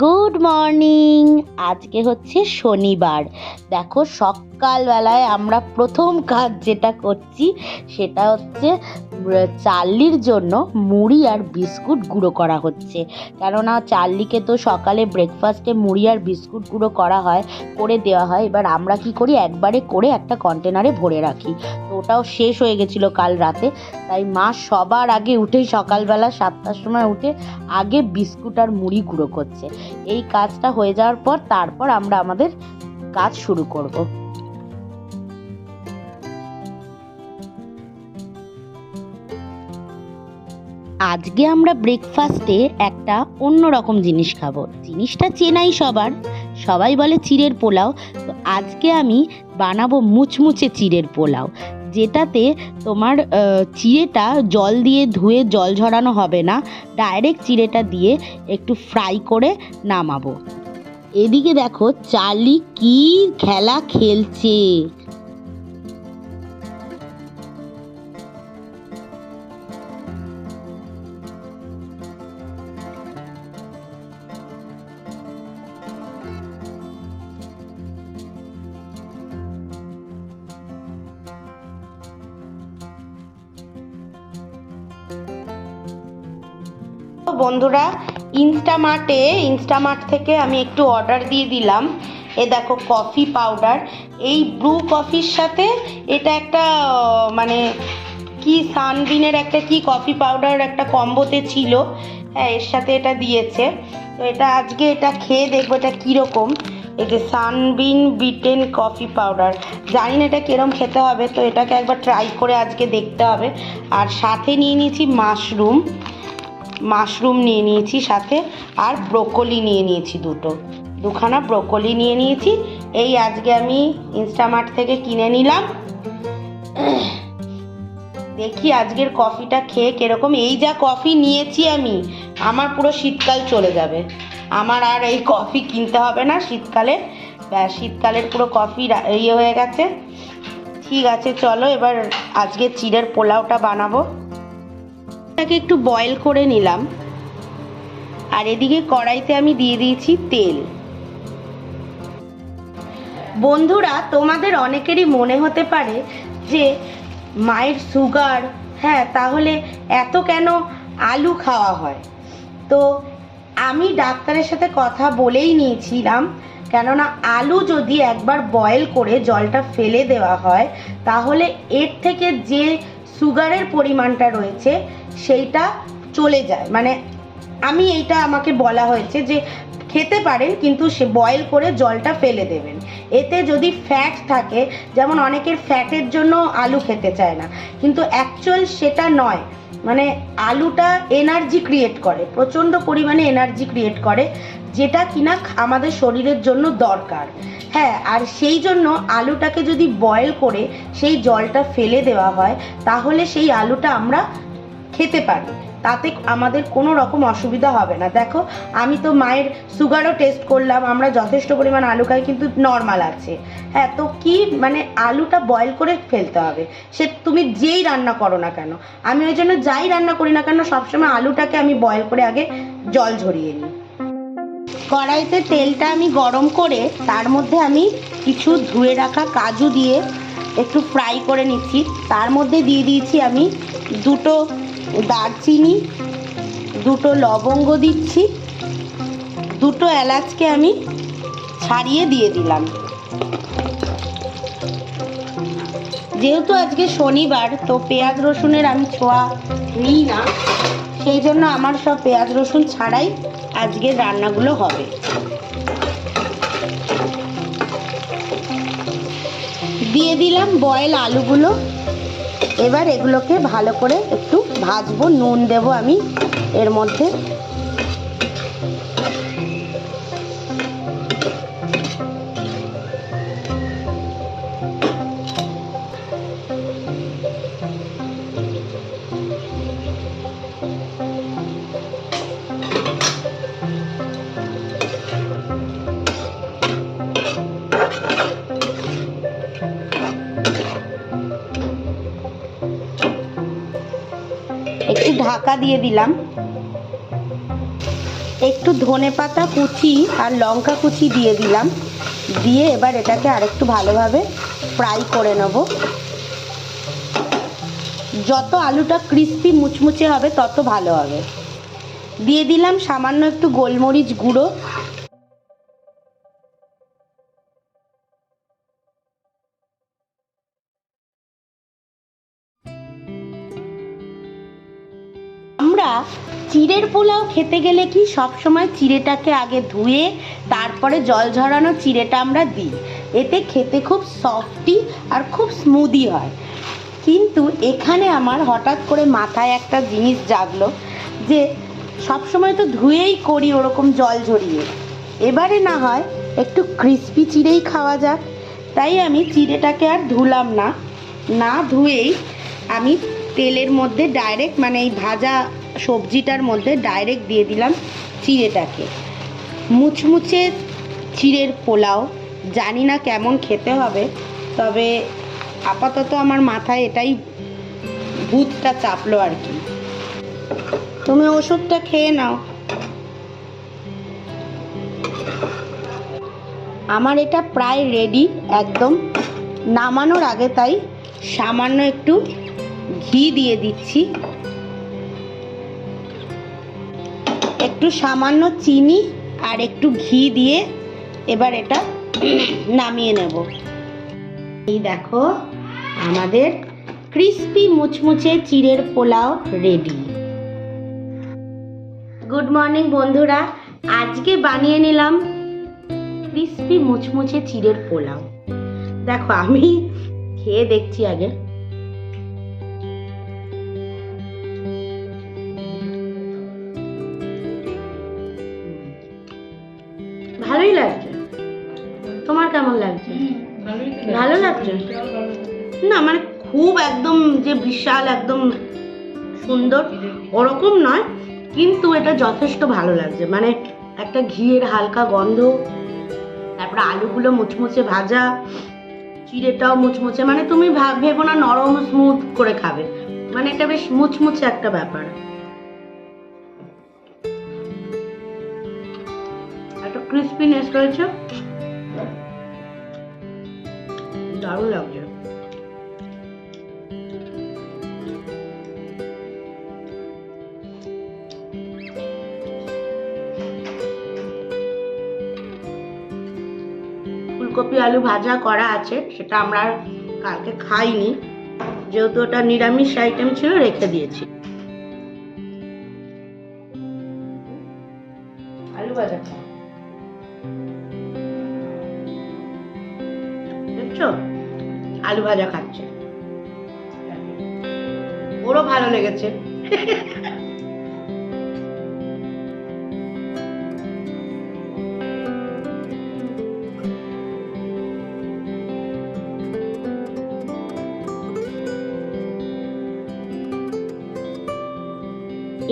Good morning আজকে হচ্ছে শনিবার। দেখো সকালবেলায় আমরা প্রথম কাজ যেটা করছি সেটা হচ্ছে চার্লির জন্য মুড়ি আর বিস্কুট গুঁড়ো করা হচ্ছে। কেননা চার্লিকে তো সকালে ব্রেকফাস্টে মুড়ি আর বিস্কুট গুঁড়ো করা হয়, করে দেওয়া হয়। এবার আমরা কি করি? একবারে করে একটা কন্টেনারে ভরে রাখি। তো ওটাও শেষ হয়ে গেছিল কাল রাতে। তাই মা সবার আগে উঠেই সকালবেলা সাতটার সময় উঠে আগে বিস্কুট আর মুড়ি গুঁড়ো করছে। এই কাজটা হয়ে যাওয়ার পর তারপর আমরা আমাদের কাজ শুরু করব। আজকে আমরা ব্রেকফাস্টে একটা অন্যরকম জিনিস খাব। জিনিসটা চেনাই সবার। সবাই বলে চিড়ের পোলাও। তো আজকে আমি বানাবো মুচমুচে চিড়ের পোলাও। যেটাতে তোমার চিড়েটা জল দিয়ে ধুয়ে জল ঝরানো হবে না। ডাইরেক্ট চিড়েটা দিয়ে একটু ফ্রাই করে নামাবো। এদিকে দেখো চার্লি কি খেলা খেলছে। বন্ধুরা, ইনস্টামার্টে, ইনস্টামার্ট থেকে আমি একটু অর্ডার দিয়ে দিলাম। এ দেখো, কফি পাউডার। এই ব্রু কফির সাথে এটা একটা মানে কি সানবিনের একটা, কি কফি পাউডার একটা কম্বোতে ছিল। হ্যাঁ এর সাথে এটা দিয়েছে। তো এটা আজকে এটা খেয়ে দেখব এটা কীরকম। এই যে সানবিন বিটেন কফি পাউডার। জানি না এটা কিরম খেতে হবে, তো এটাকে একবার ট্রাই করে আজকে দেখতে হবে। আর সাথে নিয়ে নিয়েছি মাশরুম। মাশরুম নিয়ে নিয়েছি সাথে আর ব্রোকলি নিয়ে নিয়েছি দুটো। দুখানা ব্রোকলি নিয়ে নিয়েছি। এই আজকে আমি ইনস্টামার্ট থেকে কিনে নিলাম। দেখি আজকের কফিটা খেয়ে কীরকম। এই যা কফি নিয়েছি আমি, আমার পুরো শীতকাল চলে যাবে। আমার আর এই কফি কিনতে হবে না শীতকালে। শীতকালের পুরো কফি ইয়ে হয়ে গেছে। ঠিক আছে, চলো এবার আজকে চিড়ের পোলাওটা বানাবো। এটাকে একটু বয়েল করে নিলাম। আর এদিকে কড়াইতে আমি দিয়ে দিয়েছি তেল। বন্ধুরা, তোমাদের অনেকেরই মনে হতে পারে যে, মায়ের সুগার হ্যাঁ তাহলে এত কেন আলু খাওয়া হয়? তো আমি ডাক্তারের সাথে কথা বলেই নিয়েছিলাম, কেননা আলু যদি একবার বয়েল করে জলটা ফেলে দেওয়া হয়, তাহলে এর থেকে যে সুগারের পরিমাণটা রয়েছে সেইটা চলে যায়। মানে আমি এইটা আমাকে বলা হয়েছে যে খেতে পারেন, কিন্তু সে বয়েল করে জলটা ফেলে দেবেন। এতে যদি ফ্যাট থাকে, যেমন অনেকের ফ্যাটের জন্য আলু খেতে চায় না, কিন্তু অ্যাকচুয়াল সেটা নয়। মানে আলুটা এনার্জি ক্রিয়েট করে, প্রচণ্ড পরিমাণে এনার্জি ক্রিয়েট করে, যেটা কিনা আমাদের শরীরের জন্য দরকার। হ্যাঁ আর সেই জন্য আলুটাকে যদি বয়েল করে সেই জলটা ফেলে দেওয়া হয়, তাহলে সেই আলুটা আমরা খেতে পারি। তাতে আমাদের কোনো রকম অসুবিধা হবে না। দেখো, আমি তো মায়ের সুগারও টেস্ট করলাম, আমরা যথেষ্ট পরিমাণ আলু খাই, কিন্তু নর্মাল আছে। হ্যাঁ তো কি মানে আলুটা বয়েল করে ফেলতে হবে? সে তুমি যেই রান্না করো না কেন? আমি ওই জন্য যাই রান্না করি না কেন, সবসময় আলুটাকে আমি বয়েল করে আগে জল ঝরিয়ে নিই। কড়াইতে তেলটা আমি গরম করে, তার মধ্যে আমি কিছু ধুয়ে রাখা কাজু দিয়ে একটু ফ্রাই করে নিচ্ছি। তার মধ্যে দিয়ে দিয়েছি আমি দুটো দারচিনি, দুটো লবঙ্গ দিচ্ছি, দুটো এলাচকে আমি ছাড়িয়ে দিয়ে দিলাম। যেহেতু আজকে শনিবার, তো পেঁয়াজ রসুনের আমি ছোঁয়া নিই না, সেই জন্য আমার সব পেঁয়াজ রসুন ছাড়াই আজকের রান্নাগুলো হবে। দিয়ে দিলাম বয়েল আলুগুলো, এবার এগুলোকে ভালো করে একটু ভাজবো নুন দেবো আমি এর মধ্যে। দিয়ে দিলাম। একটু ধনে পাতা কুচি আর লঙ্কা কুচি দিয়ে দিলাম। দিয়ে এবার এটাকে আরেকটু ভালোভাবে ফ্রাই করে নেব। যত আলুটা ক্রিস্পি মুচমুচে হবে, তত ভালো হবে। দিয়ে দিলাম সামান্য একটু গোলমরিচ গুঁড়ো। চিড়ের পোলাও খেতে গেলে কি সব সময় চিড়েটাকে আগে ধুয়ে, তারপরে জল ঝরানো চিড়েটা আমরা দিই। এতে খেতে খুব সফটি আর খুব স্মুদি হয়। কিন্তু এখানে আমার হঠাৎ করে মাথায় একটা জিনিস জাগলো যে সব সময় তো ধুয়েই করি ওরকম জল ঝরিয়ে। এবারে না হয় একটু ক্রিস্পি চিড়েই খাওয়া যাক। তাই আমি চিড়েটাকে আর ধুলাম না। না ধুয়েই আমি তেলের মধ্যে ডাইরেক্ট মানে এই ভাজা সবজিটার মধ্যে ডাইরেক্ট দিয়ে দিলাম চিড়েটাকে। মুচমুচে চিড়ের পোলাও, জানি না কেমন খেতে হবে, তবে আপাতত আমার মাথায় এটাই ভূতটা চাপলো আর কি। তুমি ওষুধটা খেয়ে নাও। আমার এটা প্রায় রেডি একদম। নামানোর আগে তাই সামান্য একটু ঘি দিয়ে দিচ্ছি। একটু সামান্য চিনি আর একটু ঘি দিয়ে এবার এটা নামিয়ে নেব। এই দেখো, আমাদের ক্রিস্পি মুচমুচে চিড়ের পোলাও রেডি। গুড মর্নিং বন্ধুরা, আজকে বানিয়ে নিলাম ক্রিস্পি মুচমুচে চিড়ের পোলাও। দেখো, আমি খেয়ে দেখছি আগে। লাগছে না মানে খুব একদম যে বিশাল, একদম সুন্দর, ওরকম নয়, কিন্তু এটা যথেষ্ট ভালো লাগছে। মানে একটা ঘিয়ের হালকা গন্ধ, তারপরে আলুগুলো মুচমুচে ভাজা, চিড়েটাও মুচমুচে মানে তুমি ভাব- না, নরম স্মুথ করে খাবে। মানে এটা বেশ মুচমুচে একটা ব্যাপার। একটা ক্রিস্পিনেস রয়েছে? দারুণ লাগছে। ফুলকপি আলু ভাজা করা আছে, সেটা আমরা কালকে খাইনি। যেহেতু ওটা নিরামিষ আইটেম ছিল, রেখে দিয়েছি। আলু ভাজা খাচ্ছে। ওরও ভালো লেগেছে।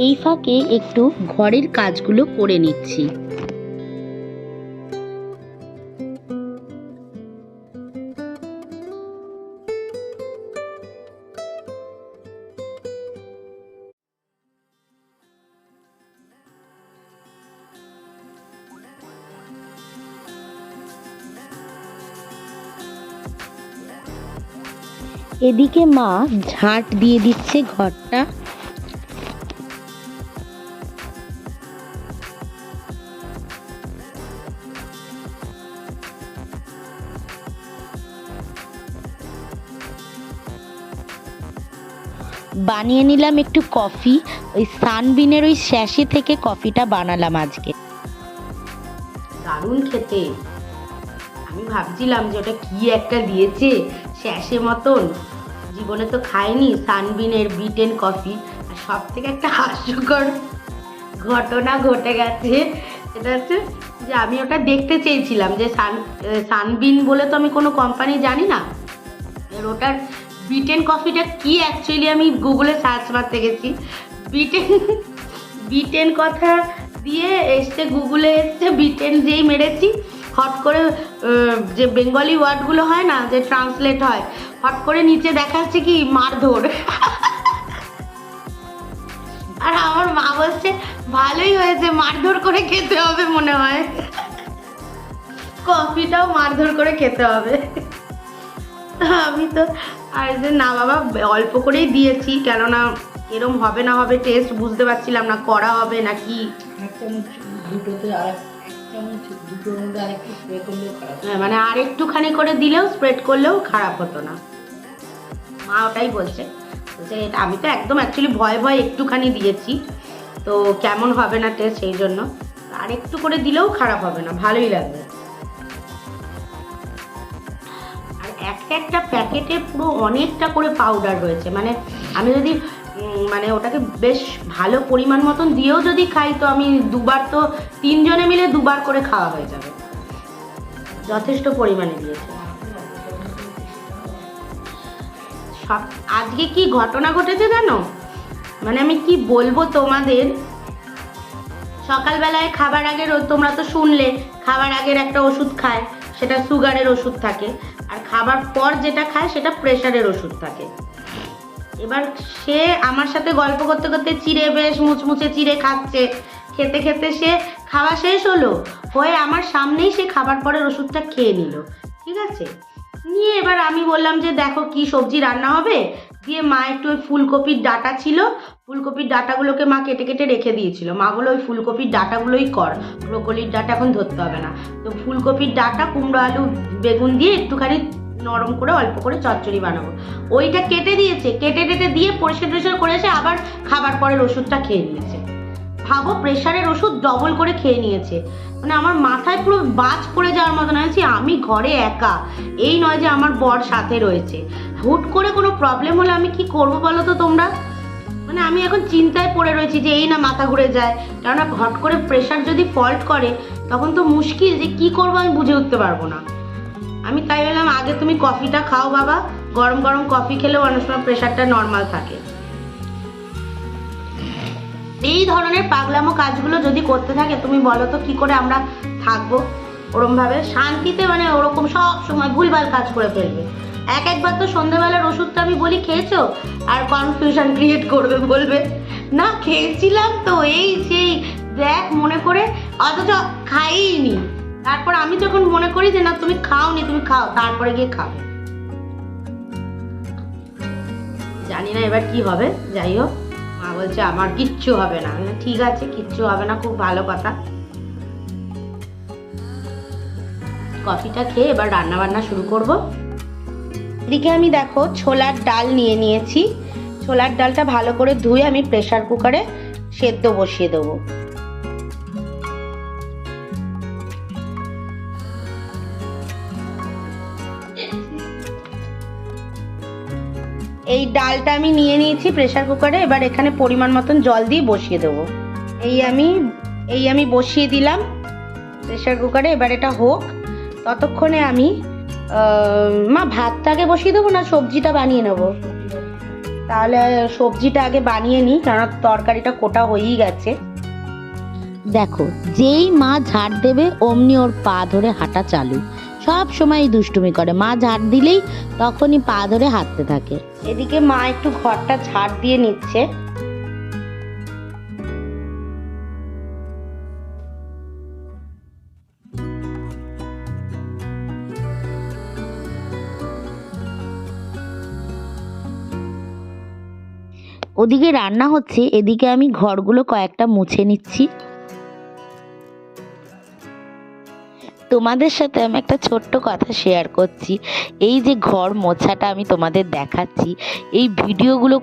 এই ফাঁকে একটু ঘরের কাজগুলো করে নিচ্ছি। এদিকে মা ঝাঁট দিয়ে দিচ্ছে ঘরটা। বানিয়ে নিলাম একটু কফি। ওই সানবিনের ওই স্যাশে থেকে কফিটা বানালাম আজকে। দারুণ খেতে। আমি ভাবছিলাম যে ওটা কি একটা দিয়েছে স্যাশে মতন। জীবনে তো খাইনি, সানবিনের বিটেন কফি। আর সব থেকে একটা হাস্যকর ঘটনা ঘটে গেছে, সেটা হচ্ছে যে আমি ওটা দেখতে চেয়েছিলাম যে সান, সানবিন বলে তো আমি কোনো কোম্পানি জানি না। এবার ওটার বিটেন কফিটা কি অ্যাকচুয়ালি আমি গুগলে সার্চ মারতে গেছি। বিটেন বিটেন কথা দিয়ে এসছে গুগলে এসছে বিটেন যেই মেরেছি। হট করে যে বেঙ্গলি ওয়ার্ডগুলো হয় না, যে ট্রান্সলেট হয় হট করে নিচে দেখাচ্ছে কি মারধর। আর আমার মা বলছে ভালোই হয়েছে মারধর করে খেতে হবে মনে হয়। কফিটাও মারধর করে খেতে হবে। আমি তো আর যে না বাবা অল্প করেই দিয়েছি কেননা এরম হবে না হবে টেস্ট বুঝতে পারছিলাম না করা হবে করলেও খারাপ। হ্যাঁ, মানে আর একটুখানি করে দিলেও স্প্রেড করলেও খারাপ হতো না। মা ওটাই বলছে। "এটা- আমি তো একদম অ্যাকচুয়ালি ভয় ভয় একটুখানি দিয়েছি। তো কেমন হবে না টেস্ট সেই জন্য। আর একটু করে দিলেও খারাপ হবে না, ভালোই লাগবে। আর একটা একটা প্যাকেটে পুরো অনেকটা করে পাউডার রয়েছে। মানে আমি যদি মানে ওটাকে বেশ ভালো পরিমাণ মতন দিয়েও যদি খাই, তো আমি দুবার তো তিনজনে মিলে দুবার করে খাওয়া হয়ে যাবে। যথেষ্ট পরিমাণে দিয়েছে। সব আজকে কি ঘটনা ঘটেছে জানো? মানে আমি কি বলব তোমাদের? সকালবেলায় খাবার আগের তোমরা তো শুনলে, খাবার আগের একটা ওষুধ খায়, সেটা সুগারের ওষুধ থাকে। আর খাবার পর যেটা খায়, সেটা প্রেশারের ওষুধ থাকে। এবার সে আমার সাথে গল্প করতে করতে চিড়ে বেশ মুচমুচে চিড়ে খাচ্ছে। খেতে খেতে সে খাওয়া শেষ হলো। হয়ে আমার সামনেই সে খাবার পরের ওষুধটা খেয়ে নিল। ঠিক আছে? নিয়ে এবার আমি বললাম যে দেখো কি সবজি রান্না হবে। দিয়ে মা একটু ওই ফুলকপির ডাটা ছিল। ফুলকপির ডাটাগুলোকে মা কেটে কেটে রেখে দিয়েছিল। মা বলে ওই ফুলকপির ডাটাগুলোই কর। ব্রোকলির ডাটা এখন ধরতে হবে না। তো ফুলকপির ডাটা, কুমড়ো আলু, বেগুন দিয়ে একটুখানি নরম করে, অল্প করে চচ্চড়ি বানাবো। ওইটা কেটে দিয়েছে। কেটে টেটে দিয়ে পরিষ্কার টরিষ্কার করে এসে আবার খাবার পরের ওষুধটা খেয়ে নিয়েছে। ভাবো প্রেশারের ওষুধ ডবল করে খেয়ে নিয়েছে। মানে আমার মাথায় পুরো বাজ পড়ে যাওয়ার মতন হয়েছে, আমি ঘরে একা। এই নয় যে আমার বর সাথে রয়েছে। হুট করে কোনো প্রবলেম হলে আমি কি করব বলো তো তোমরা? মানে আমি এখন চিন্তায় পড়ে রয়েছি যে এই না মাথা ঘুরে যায়। কেননা হট করে প্রেশার যদি ফল্ট করে, তখন তো মুশকিল যে কি করব আমি বুঝে উঠতে পারব না। আমি তাই বললাম, আগে তুমি কফিটা খাও বাবা। গরম গরম কফি খেলেও অনেক সময় প্রেশারটা নর্মাল থাকে। এই ধরনের পাগলামো কাজগুলো যদি করতে থাকে, তুমি বলো তো কি করে আমরা থাকব? ওরম ভাবে শান্তিতে মানে ওরকম সব সময় ভুলভাল কাজ করে ফেলবে। এক একবার তো সন্ধ্যাবেলার ওষুধটা আমি বলি, খেয়েছো? আর কনফিউশন ক্রিয়েট করবে, বলবে, না, খেয়েছিলাম তো, এই সেই, দেখ, মনে করে, অথচ খাইনি। তারপর আমি যখন মনে করি যে, না, তুমি খাওনি, তুমি খাও, তারপরে গিয়ে খাবে। জানি না এবার কি হবে, যাই হোক। মা বলছে, আমার কিচ্ছু হবে না। ঠিক আছে, কিচ্ছু হবে না, খুব ভালো কথা। কফিটা খেয়ে এবার রান্না বান্না শুরু করব। এদিকে আমি দেখো, ছোলার ডাল নিয়ে নিয়েছি। ছোলার ডালটা ভালো করে ধুয়ে আমি প্রেশার কুকারে সেদ্ধ বসিয়ে দেবো। এই ডালটা আমি নিয়ে নিয়েছি প্রেশার কুকারে এবার এখানে পরিমাণ মতন জল দিয়ে বসিয়ে দেবো। এই আমি এই আমি বসিয়ে দিলাম প্রেশার কুকারে এবার এটা হোক। ততক্ষণে আমি মা ভাতটাকে বসিয়ে দেবো না সবজিটা বানিয়ে নেব? তাহলে সবজিটা আগে বানিয়ে নিই কারণ তরকারিটা কোটা হয়েই গেছে। দেখো, যেই মা ঝাড় দেবে, অমনি ওর পা ধরে হাঁটা চালু। সব সময় দুষ্টুমি করে। মা ঝাড় দিলেই তখনই পা ধরে হাঁটতে থাকে। এদিকে মা একটু ঘরটা ঝাড় দিয়ে নিচ্ছে। ওদিকে রান্না হচ্ছে। এদিকে আমি ঘরগুলো কয়েকটা মুছে নিচ্ছি। তোমাদের সাথে আমি একটা ছোট্ট কথা শেয়ার করছি। এই যে ঘর মোছাটা আমি তোমাদের দেখাচ্ছি, এই ভিডিওগুলো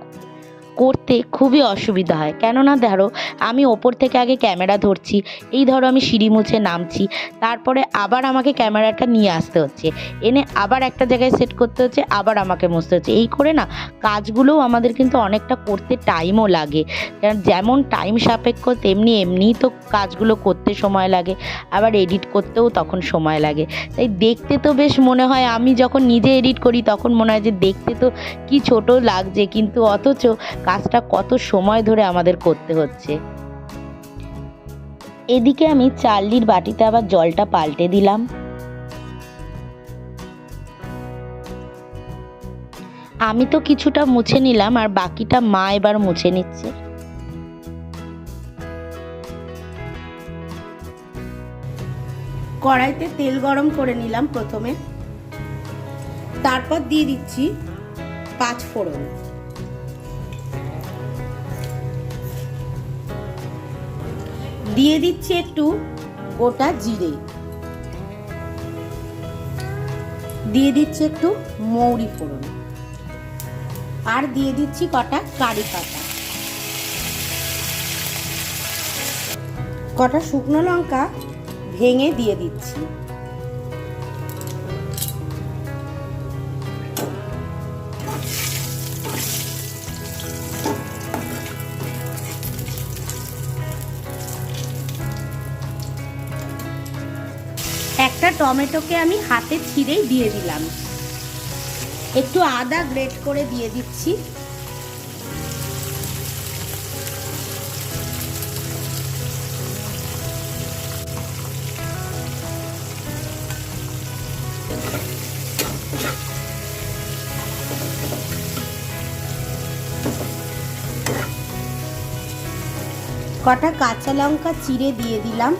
করতে খুবই অসুবিধা হয়। কেননা ধরো, আমি ওপর থেকে আগে ক্যামেরা ধরছি, এই ধরো আমি সিঁড়ি মুছে নামছি, তারপরে আবার আমাকে ক্যামেরাটা নিয়ে আসতে হচ্ছে। এনে আবার একটা জায়গায় সেট করতে হচ্ছে, আবার আমাকে মুছতে হচ্ছে। এই করে না, কাজগুলোও আমাদের কিন্তু অনেকটা করতে টাইমও লাগে। কারণ যেমন টাইম সাপেক্ষ, তেমনি এমনিই তো কাজগুলো করতে সময় লাগে, আবার এডিট করতেও তখন সময় লাগে। তাই দেখতে তো বেশ মনে হয়, আমি যখন নিজে এডিট করি, তখন মনে হয় যে দেখতে তো কি ছোট লাগছে, কিন্তু অথচ কাজটা কত সময় ধরে আমাদের করতে হচ্ছে। এদিকে আমি চার্লির বাটিতে আবার জলটা পাল্টে দিলাম। আমি তো কিছুটা মুছে নিলাম আর বাকিটা মা এবার মুছে নিচ্ছে। কড়াইতে তেল গরম করে নিলাম প্রথমে। তারপর দিয়ে দিচ্ছি পাঁচ ফোড়ন। দিয়ে দিচ্ছি একটু গোটা জিরে। দিয়ে দিচ্ছি একটু মৌরি ফোড়ন। আর দিয়ে দিচ্ছি কটা কারি পাতা। কটা শুকনো লঙ্কা ভেঙে দিয়ে দিচ্ছি। টমেটোকে আমি হাতে ছিঁড়েই দিয়ে দিলাম। একটু আদা গ্রেট করে দিয়ে দিচ্ছি। কটা কাঁচা লঙ্কা চিড়ে দিয়ে দিলাম।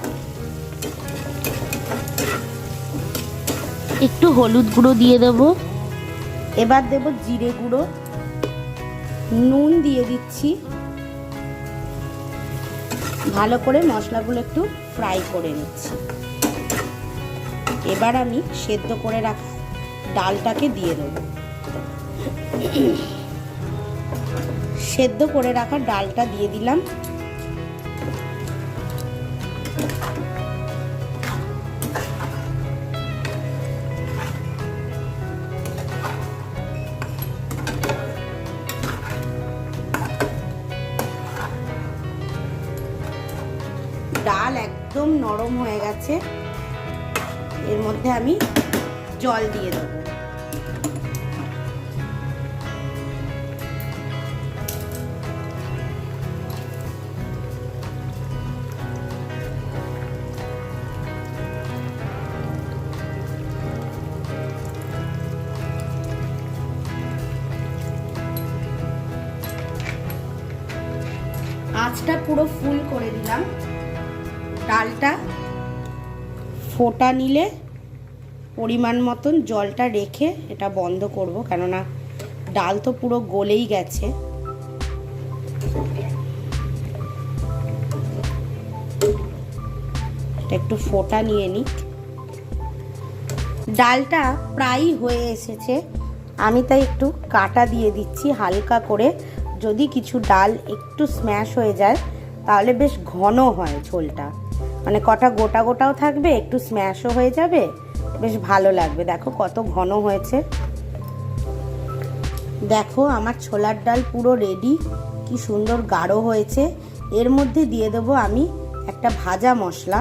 একটু হলুদ গুঁড়ো দিয়ে দেবো। এবার দেব জিরে গুঁড়ো। নুন দিয়ে দিচ্ছি। ভালো করে মশলাগুলো একটু ফ্রাই করে নিচ্ছি। এবার আমি সেদ্ধ করে রাখা ডালটাকে দিয়ে দেব। সেদ্ধ করে রাখা ডালটা দিয়ে দিলাম। নরম হয়ে গেছে। এর মধ্যে আমি জল দিয়ে দেবো। আঁচটা পুরো ফুল করে দিলাম। ডালটা ফোটা নিলে পরিমাণ মতন জলটা রেখে এটা বন্ধ করব, কেননা ডাল তো পুরো গলেই গেছে। একটু ফোটা নিয়ে নিই। ডালটা প্রায়ই হয়ে এসেছে, আমি তাই একটু কাটা দিয়ে দিচ্ছি হালকা করে। যদি কিছু ডাল একটু স্ম্যাশ হয়ে যায়, তাহলে বেশ ঘন হয় ঝোলটা। মানে কটা গোটা গোটাও থাকবে, একটু স্ম্যাশও হয়ে যাবে। বেশ ভালো লাগবে। দেখো কত ঘন হয়েছে। দেখো আমার ছোলার ডাল পুরো রেডি কি সুন্দর গাঢ় হয়েছে। এর মধ্যে দিয়ে দেবো আমি একটা ভাজা মশলা।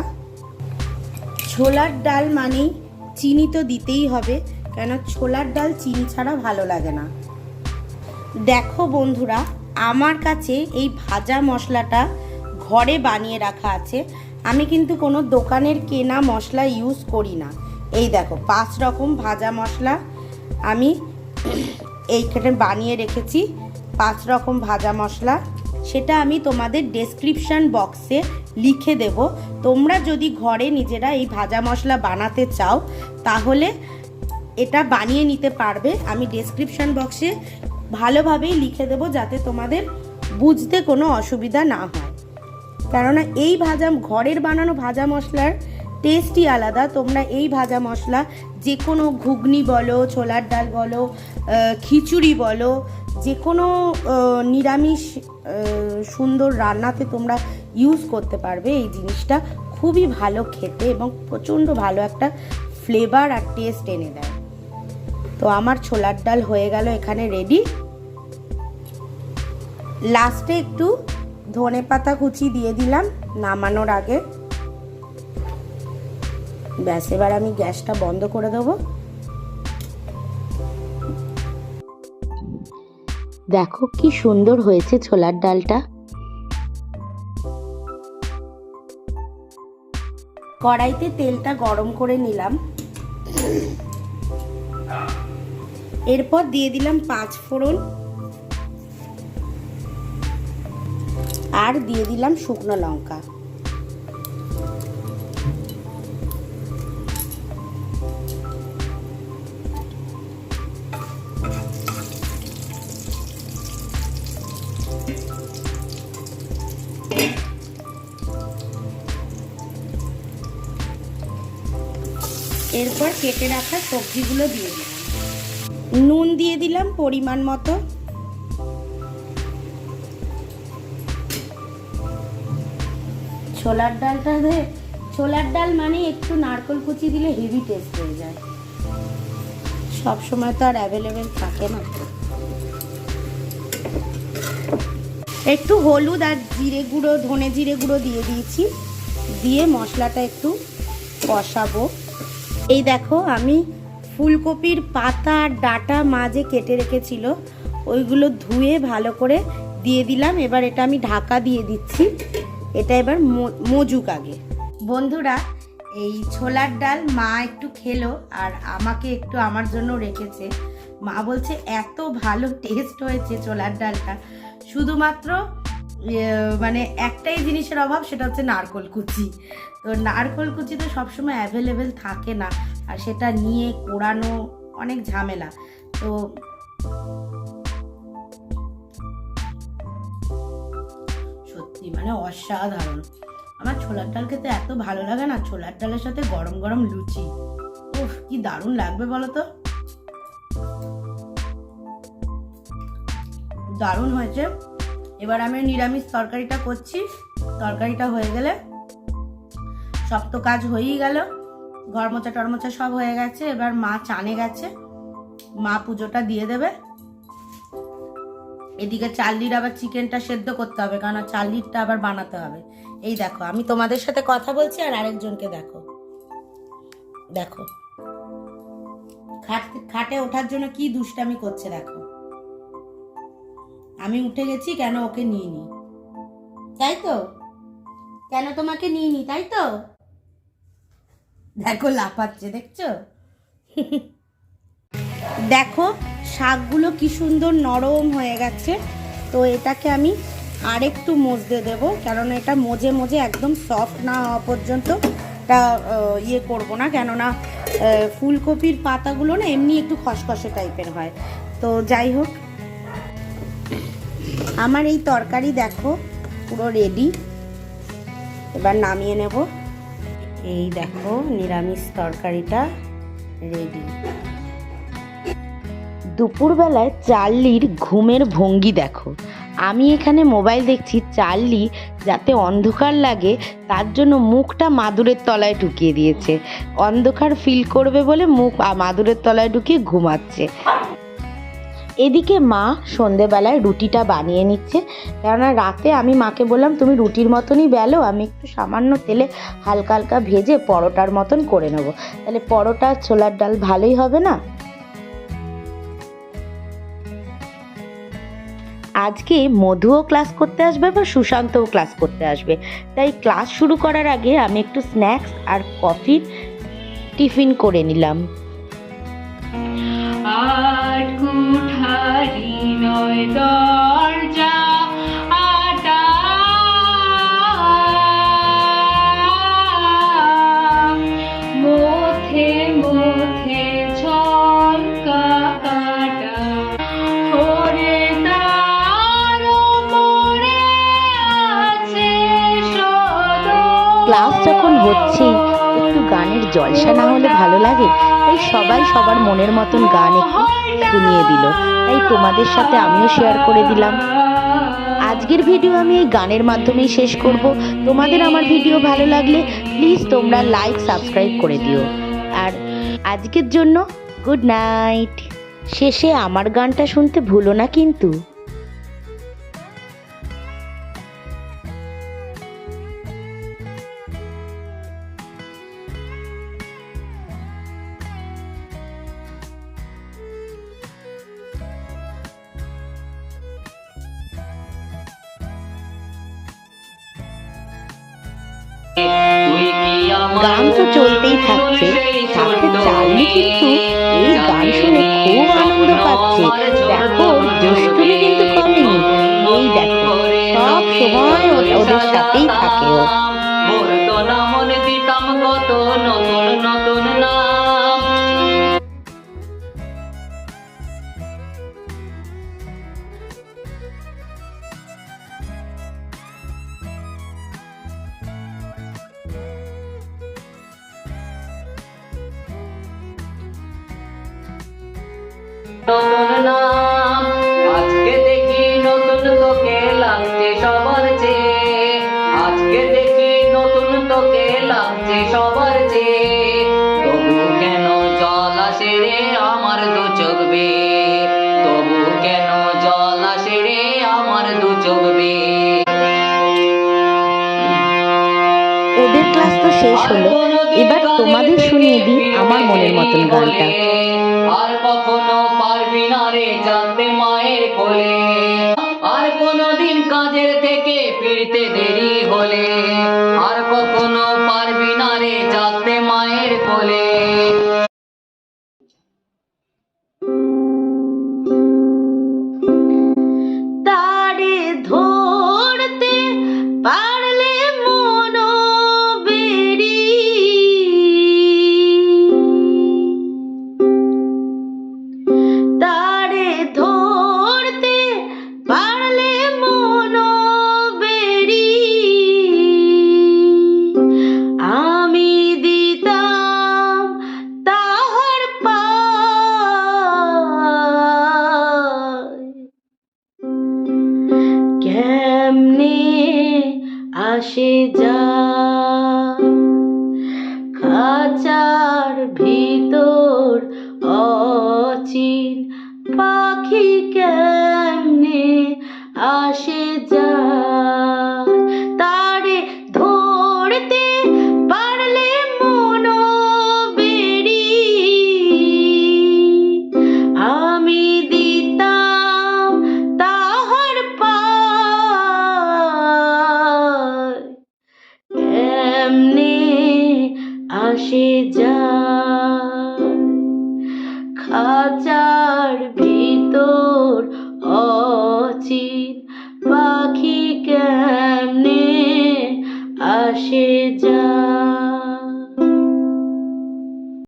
ছোলার ডাল মানেই চিনি তো দিতেই হবে, কেন ছোলার ডাল চিনি ছাড়া ভালো লাগে না। দেখো বন্ধুরা, আমার কাছে এই ভাজা মশলাটা ঘরে বানিয়ে রাখা আছে। আমি কিন্তু কোনো দোকানের কেনা মশলা ইউজ করি না। এই দেখো, পাঁচ রকম ভাজা মশলা আমি এইখানে বানিয়ে রেখেছি। পাঁচ রকম ভাজা মশলা, সেটা আমি তোমাদের ডেসক্রিপশন বক্সে লিখে দেব। তোমরা যদি ঘরে নিজেরা এই ভাজা মশলা বানাতে চাও, তাহলে এটা বানিয়ে নিতে পারবে। আমি ডেসক্রিপশন বক্সে ভালোভাবেই লিখে দেবো যাতে তোমাদের বুঝতে কোনো অসুবিধা না হয়। কেননা এই ভাজা ঘরের বানানো ভাজা মশলার টেস্টই আলাদা। তোমরা এই ভাজা মশলা যে কোনো ঘুগনি বলো, ছোলার ডাল বলো খিচুড়ি বলো যে কোনো নিরামিষ সুন্দর রান্নাতে তোমরা ইউজ করতে পারবে। এই জিনিসটা খুবই ভালো খেতে এবং প্রচণ্ড ভালো একটা ফ্লেভার আর টেস্ট এনে দেয়। তো আমার ছোলার ডাল হয়ে গেল এখানে রেডি লাস্টে একটু ধনে পাতা কুচি দিয়ে দিলাম নামানোর আগে। ব্যাস এবার আমি গ্যাসটা বন্ধ করে দেবো। দেখো কি সুন্দর হয়েছে ছোলার ডালটা। কড়াইতে তেলটা গরম করে নিলাম। এরপর দিয়ে দিলাম পাঁচ ফোড়ন। আর দিয়ে দিলাম শুকনো লঙ্কা। এরপর কেটে রাখা সবজিগুলো দিয়ে দিলাম। নুন দিয়ে দিলাম পরিমাণ মতো। ছোলার ডালটা ছোলার ডাল মানে একটু নারকল কুচি দিলে হেভি টেস্ট হয়ে যায়। সব সময় তো আর অ্যাভেলেবেল থাকে না। একটু হলুদ আর জিরে গুঁড়ো, ধনে জিরে গুঁড়ো দিয়ে দিয়েছি। দিয়ে মশলাটা একটু কষাবো। এই দেখো, আমি ফুলকপির পাতা আর ডাটা মাঝে কেটে রেখেছিল। ওইগুলো ধুয়ে ভালো করে দিয়ে দিলাম। এবার এটা আমি ঢাকা দিয়ে দিচ্ছি। এটা এবার মজুক আগে। বন্ধুরা, এই ছোলার ডাল মা একটু খেলো আর আমাকে একটু আমার জন্য রেখেছে। মা বলছে, এত ভালো টেস্ট হয়েছে ছোলার ডালটা। শুধুমাত্র মানে একটাই জিনিসের অভাব, সেটা হচ্ছে নারকল কুচি। তো নারকল কুচি তো সবসময় অ্যাভেলেবেল থাকে না, আর সেটা নিয়ে কোড়ানো অনেক ঝামেলা। তো সত্যি মানে অসাধারণ। আমার ছোলার ডাল খেতে এত ভালো লাগে না, ছোলার ডালের সাথে গরম গরম লুচি। উফ, কি দারুণ লাগবে বলো তো দারুণ হয়েছে। এবার আমি নিরামিষ তরকারিটা করছি। তরকারিটা হয়ে গেলে সব তো কাজ হয়েই গেল। ঘর মোছা টরমোচা সব হয়ে গেছে। এবার মা চানে গেছে। মা পুজোটা দিয়ে দেবে। এদিকে চাল্লির আবার চিকেনটা সেদ্ধ করতে হবে কারণ চাল্লিরটা আবার বানাতে হবে। এই দেখো, আমি তোমাদের সাথে কথা বলছি আর আরেকজনকে দেখো। দেখো। খাট খাটে ওঠার জন্য কি দুষ্টামি করছে দেখো। আমি উঠে গেছি, কেন ওকে নিয়ে নি? তাই তো? কেন তোমাকে নিয়ে নি, তাই তো? দেখো, লাফাচ্ছে, দেখছ? দেখো শাকগুলো কি সুন্দর নরম হয়ে গেছে। তো এটাকে আমি আরেকটু মজতে দেব কারণ এটা মজে মজে একদম সফট না হওয়া পর্যন্ত এটা ইয়ে করব না। কেননা ফুলকপির পাতাগুলো না এমনি একটু খসখসে টাইপের হয়। তো যাই হোক, আমার এই তরকারি দেখো, পুরো রেডি এবার নামিয়ে নেব। এই দেখো, নিরামিষ তরকারিটা রেডি দুপুরবেলায় চার্লির ঘুমের ভঙ্গি দেখো। আমি এখানে মোবাইল দেখছি চার্লি যাতে অন্ধকার লাগে, তার জন্য মুখটা মাদুরের তলায় ঢুকিয়ে দিয়েছে। অন্ধকার ফিল করবে বলে মুখ মাদুরের তলায় ঢুকিয়ে ঘুমাচ্ছে। এদিকে মা সন্ধেবেলায় রুটিটা বানিয়ে নিচ্ছে। কেননা রাতে আমি মাকে বললাম, তুমি রুটির মতনই বেলো, আমি একটু সামান্য তেলে হালকা হালকা ভেজে পরোটার মতন করে নেব। তাহলে পরোটা ছোলার ডাল ভালোই হবে না? আজকে মধুও ক্লাস করতে আসবে বা সুশান্তও ক্লাস করতে আসবে। তাই ক্লাস শুরু করার আগে আমি একটু স্ন্যাক্স আর কফির টিফিন করে নিলাম। আট কুঠারি নয় দরজা হচ্ছেই একটু গানের জলসা না হলে ভালো লাগে? তাই সবাই সবার মনের মতন গান একটু শুনিয়ে দিল। তাই তোমাদের সাথে আমিও শেয়ার করে দিলাম। আজকের ভিডিও আমি এই গানের মাধ্যমেই শেষ করব। তোমাদের আমার ভিডিও ভালো লাগলে প্লিজ তোমরা লাইক সাবস্ক্রাইব করে দিও। আর আজকের জন্য গুড নাইট শেষে আমার গানটা শুনতে ভুলো না কিন্তু। you. শেষ হলো। এবার তোমাদের শুনিয়ে দিই আমার মনের মতন গানটা। আসে যা খাঁচা